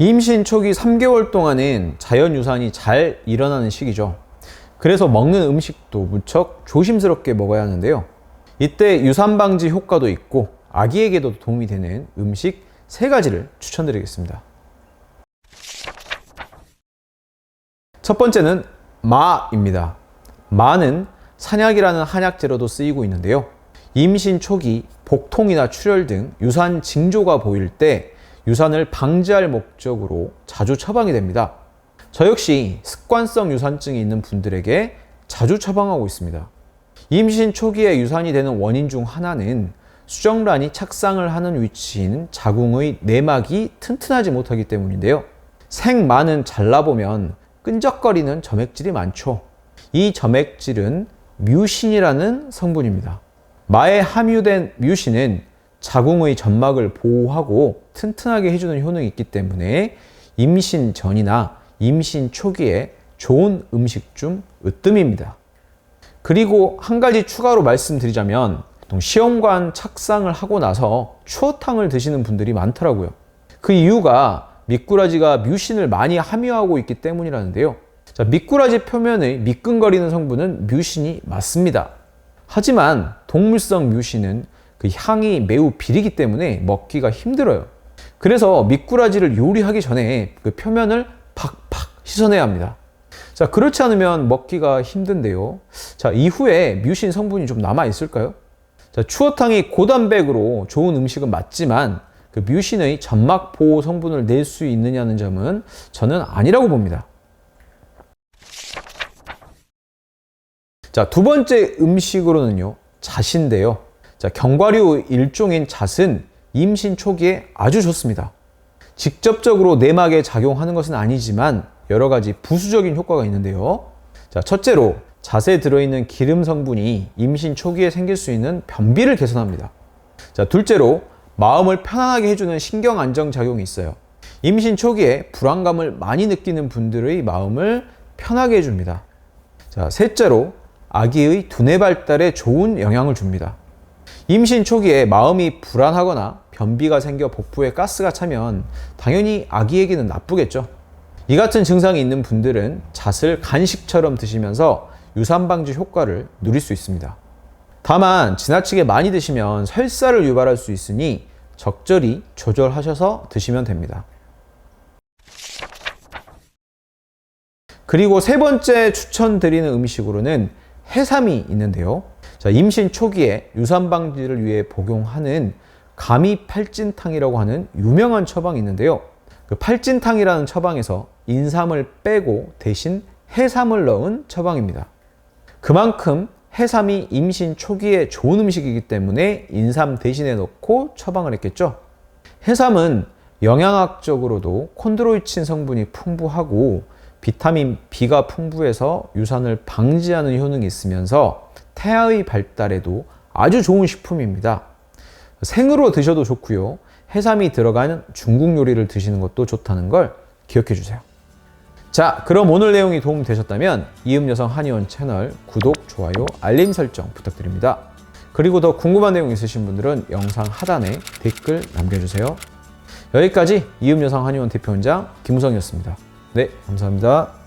임신 초기 3개월 동안은 자연 유산이 잘 일어나는 시기죠. 그래서 먹는 음식도 무척 조심스럽게 먹어야 하는데요. 이때 유산 방지 효과도 있고 아기에게도 도움이 되는 음식 세 가지를 추천드리겠습니다. 첫 번째는 마입니다. 마는 산약이라는 한약 재료도 쓰이고 있는데요. 임신 초기 복통이나 출혈 등 유산 징조가 보일 때 유산을 방지할 목적으로 자주 처방이 됩니다. 저 역시 습관성 유산증이 있는 분들에게 자주 처방하고 있습니다. 임신 초기에 유산이 되는 원인 중 하나는 수정란이 착상을 하는 위치인 자궁의 내막이 튼튼하지 못하기 때문인데요. 생마는 잘라보면 끈적거리는 점액질이 많죠. 이 점액질은 뮤신이라는 성분입니다. 마에 함유된 뮤신은 자궁의 점막을 보호하고 튼튼하게 해주는 효능이 있기 때문에 임신 전이나 임신 초기에 좋은 음식 중 으뜸입니다. 그리고 한 가지 추가로 말씀드리자면 시험관 착상을 하고 나서 추어탕을 드시는 분들이 많더라고요. 그 이유가 미꾸라지가 뮤신을 많이 함유하고 있기 때문이라는데요. 자, 미꾸라지 표면의 미끈거리는 성분은 뮤신이 맞습니다. 하지만 동물성 뮤신은 그 향이 매우 비리기 때문에 먹기가 힘들어요. 그래서 미꾸라지를 요리하기 전에 그 표면을 팍팍 씻어내야 합니다. 자, 그렇지 않으면 먹기가 힘든데요. 자, 이후에 뮤신 성분이 좀 남아 있을까요? 자, 추어탕이 고단백으로 좋은 음식은 맞지만 그 뮤신의 점막 보호 성분을 낼 수 있느냐는 점은 저는 아니라고 봅니다. 자, 두 번째 음식으로는요, 잣인데요. 자, 견과류 일종인 잣은 임신 초기에 아주 좋습니다. 직접적으로 내막에 작용하는 것은 아니지만 여러 가지 부수적인 효과가 있는데요. 자, 첫째로 잣에 들어있는 기름 성분이 임신 초기에 생길 수 있는 변비를 개선합니다. 자, 둘째로 마음을 편안하게 해주는 신경 안정 작용이 있어요. 임신 초기에 불안감을 많이 느끼는 분들의 마음을 편하게 해줍니다. 자, 셋째로 아기의 두뇌 발달에 좋은 영향을 줍니다. 임신 초기에 마음이 불안하거나 변비가 생겨 복부에 가스가 차면 당연히 아기에게는 나쁘겠죠. 이 같은 증상이 있는 분들은 잣을 간식처럼 드시면서 유산 방지 효과를 누릴 수 있습니다. 다만 지나치게 많이 드시면 설사를 유발할 수 있으니 적절히 조절하셔서 드시면 됩니다. 그리고 세 번째 추천드리는 음식으로는 해삼이 있는데요. 자, 임신 초기에 유산 방지를 위해 복용하는 가미 팔진탕이라고 하는 유명한 처방이 있는데요. 그 팔진탕이라는 처방에서 인삼을 빼고 대신 해삼을 넣은 처방입니다. 그만큼 해삼이 임신 초기에 좋은 음식이기 때문에 인삼 대신에 넣고 처방을 했겠죠. 해삼은 영양학적으로도 콘드로이친 성분이 풍부하고 비타민 B가 풍부해서 유산을 방지하는 효능이 있으면서 태아의 발달에도 아주 좋은 식품입니다. 생으로 드셔도 좋고요. 해삼이 들어간 중국 요리를 드시는 것도 좋다는 걸 기억해 주세요. 자, 그럼 오늘 내용이 도움 되셨다면 이음여성 한의원 채널 구독, 좋아요, 알림 설정 부탁드립니다. 그리고 더 궁금한 내용 있으신 분들은 영상 하단에 댓글 남겨주세요. 여기까지 이음여성 한의원 대표원장 김우성이었습니다. 네, 감사합니다.